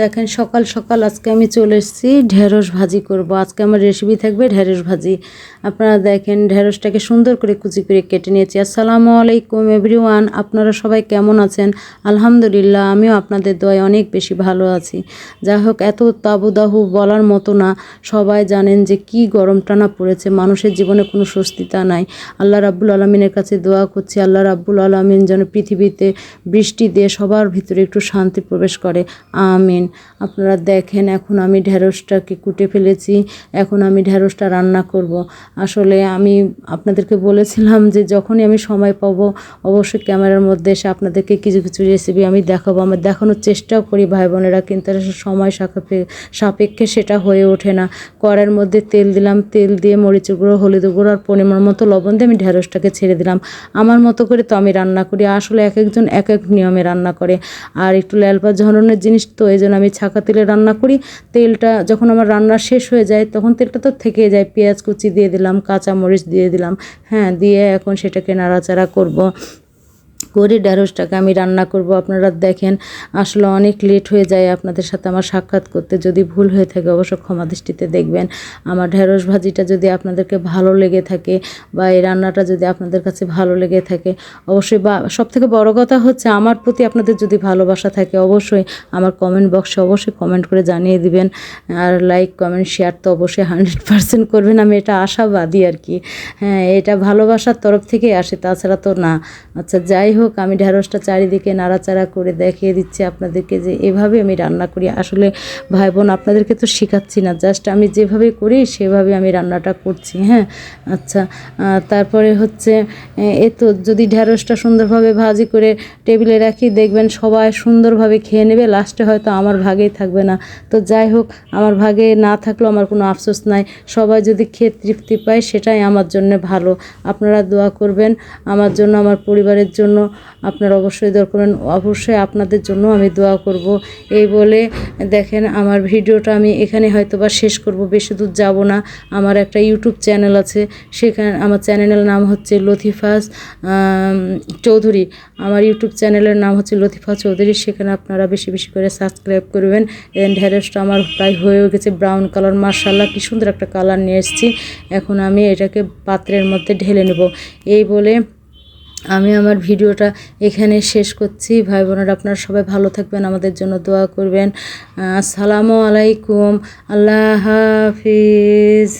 দেখেন সকাল সকাল আজকে আমি চলে এসেছি ঢেঁড়স ভাজি করব। আজকে আমার রেসিপি থাকবে ঢেঁড়স ভাজি। আপনারা দেখেন ঢেঁড়সটাকে সুন্দর করে কুচি করে কেটে নিয়েছি। আসসালামু আলাইকুম এভরিওয়ান, আপনারা সবাই কেমন আছেন? আলহামদুলিল্লাহ, আমিও আপনাদের দয় অনেক বেশি ভালো আছি। যাই হোক, এত তাবুদাহু বলার মতো না, সবাই জানেন যে কি গরম টানা পড়েছে, মানুষের জীবনে কোনো স্বস্তিতা নাই। আল্লাহ রাব্বুল আলমিনের কাছে দোয়া করছি, আল্লাহ রাব্বুল আলমিন যেন পৃথিবীতে বৃষ্টি দিয়ে সবার ভিতরে একটু শান্তি প্রবেশ করে। আমিন। আপনারা দেখেন, এখন আমি ঢ্যাঁড়সটাকে কুটে ফেলেছি, এখন আমি ঢ্যাঁড়সটা রান্না করব। আসলে আমি আপনাদেরকে বলেছিলাম যে যখনই আমি সময় পাবো, অবশ্যই ক্যামেরার মধ্যে এসে আপনাদেরকে কিছু কিছু রেসিপি আমি দেখাবো। আমার দেখানোর চেষ্টাও করি ভাই বোনেরা কিন্তু সময় সাপেক্ষে সাপেক্ষে সেটা হয়ে ওঠে না। কড়াইয়ের মধ্যে তেল দিলাম, তেল দিয়ে মরিচ গুঁড়ো, হলুদ গুঁড়ো আর পরিমাণ মতো লবণ দিয়ে আমি ঢ্যাঁড়সটাকে ছেড়ে দিলাম। আমার মতো করে তো আমি রান্না করি, আসলে এক একজন এক এক নিয়মে রান্না করে। আর একটু ল্যালপা ধরনের জিনিস তো এই জন্য আমি ছাকা তেলে রান্না করি। তেলটা যখন আমার রান্না শেষ হয়ে যায়, তখন তেলটা তো থেকে যায়। পেঁয়াজ কুচি দিয়ে দিলাম, কাঁচামরিচ দিয়ে দিলাম। হ্যাঁ দিয়ে এখন সেটাকে নাড়াচাড়া করব। করে ঢ্যাঁড়সটাকে আমি রান্না করব। আপনারা দেখেন, আসলে অনেক লেট হয়ে যায় আপনাদের সাথে আমার সাক্ষাৎ করতে। যদি ভুল হয়ে থাকে অবশ্য ক্ষমা দৃষ্টিতে দেখবেন। আমার ঢ্যাঁড়স ভাজিটা যদি আপনাদেরকে ভালো লেগে থাকে বা এই রান্নাটা যদি আপনাদের কাছে ভালো লেগে থাকে, অবশ্যই বা সব থেকে বড় কথা হচ্ছে আমার প্রতি আপনাদের যদি ভালোবাসা থাকে, অবশ্যই আমার কমেন্ট বক্সে অবশ্যই কমেন্ট করে জানিয়ে দিবেন। আর লাইক কমেন্ট শেয়ার তো অবশ্যই হান্ড্রেড পার্সেন্ট করবেন। আমি এটা আশাবাদী আর কি। হ্যাঁ এটা ভালোবাসার তরফ থেকেই আসে, তাছাড়া তো না। আচ্ছা যাই হোক, আমি ঢ্যাঁড়সটা চারিদিকে নাড়াচাড়া করে দেখিয়ে দিচ্ছি আপনাদেরকে যে এভাবে আমি রান্না করি। আসলে ভাই বোন আপনাদেরকে তো শেখাচ্ছি না, জাস্ট আমি যেভাবে করি, সেভাবে আমি রান্নাটা করছি হ্যাঁ? আচ্ছা তারপরে হচ্ছে এ তো যদি ঢ্যাঁড়সটা সুন্দরভাবে ভাজি করে টেবিলে রাখি, দেখবেন সবাই সুন্দরভাবে খেয়ে নেবে, লাস্টে হয়তো আমার ভাগেই থাকবে না। তো যাই হোক, আমার ভাগে না থাকলেও আমার কোনো আফসোস নাই, সবাই যদি খেয়ে তৃপ্তি পায়, সেটাই আমার জন্য ভালো। আপনারা দোয়া করবেন, আমার জন্য, আমার পরিবারের জন্য আপনারা অবশ্যই দোয়া করবেন। অবশ্যই আপনাদের জন্য আমি দোয়া করব। এই বলে দেখেন আমার ভিডিওটা আমি এখানে হয়তো বা শেষ করব, বেশি দূর যাব না। আমার একটা ইউটিউব চ্যানেল আছে, সেখানে আমার চ্যানেলের নাম হচ্ছে লতিফাস চৌধুরী। আমার ইউটিউব চ্যানেলের নাম হচ্ছে লতিফা চৌধুরী, সেখানে আপনারা বেশি বেশি করে সাবস্ক্রাইব করবেন। এন ঢ্যাঁড়সটা আমার প্রায় হয়ে গেছে ব্রাউন কালার মার্শাল্লাহ কি সুন্দর একটা কালার নিয়ে এসেছি। এখন আমি এটাকে পাত্রের মধ্যে ঢেলে নেব। এই বলে আমি আমার ভিডিওটা এখানে শেষ করছি। ভাই বোনেরা, আপনারা সবাই ভালো থাকবেন, আমাদের জন্য দোয়া করবেন। আসসালামু আলাইকুম। আল্লাহ হাফিজ।